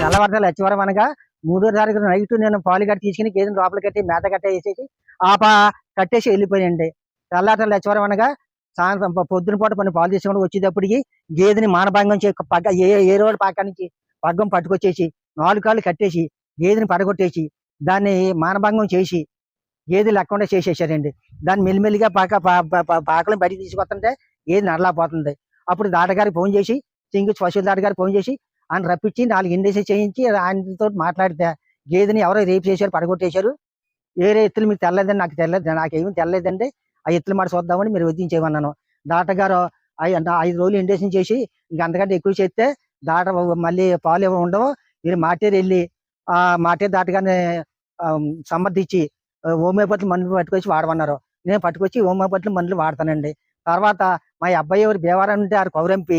తెల్లవారితే లచ్చివరం అనగా మూడో తారీఖు నైట్ నేను పాలు కట్టి తీసుకుని గేదెని లోపల కట్టి మేత కట్టేసేసి ఆ పా కట్టేసి వెళ్ళిపోయానండి. తెల్లారి లచ్చివరం అనగా సాయంత్రం పొద్దున పూట కొన్ని పాలు తీసుకుని వచ్చేటప్పటికి గేదెని మానభంగం చే పగ్గ ఏ ఏ రోడ్డు పక్క నుంచి పగ్గం పట్టుకొచ్చేసి నాలుగు కాళ్ళు కట్టేసి గేదెని పడగొట్టేసి దాన్ని మానభంగం చేసి గేదె లేకుండా చేసేసారండి. దాన్ని మెల్లిమెల్లిగా పాక పా- పాకలను బయటికి తీసుకొస్తుంటే గేదె నడలాపోతుంది అప్పుడు దాటగారికి ఫోన్ చేసి సింగు పశువుల దాటగారికి ఫోన్ చేసి ఆయన రప్పించి నాలుగు ఇండేసి చేయించి ఆయనతో మాట్లాడితే గేదెని ఎవరో రేపు చేశారు పడగొట్టేశారు. వేరే ఎత్తులు మీకు తెల్లదండి నాకు తెల్లదు నాకేమీ తెల్లదండి. ఆ ఎత్తులు మాట చూద్దామని మీరు వదిలించేయమన్నాను. దాటగారు ఐదు రోజులు ఇండేషన్ చేసి ఇంక అంతకంటే ఎక్కువ చేస్తే దాట మళ్ళీ పాలు ఏమో ఉండవు. మీరు మాటేరు వెళ్ళి ఆ మాటే దాటగానే సమర్థించి ఆ, హోమియోపతి మందులు పట్టుకొచ్చి వాడమన్నారు. నేను పట్టుకొచ్చి హోమియోపతి మందులు వాడతానండి. తర్వాత మా అబ్బాయి ఎవరు బేవారం ఉంటే ఆరు కౌరంపి.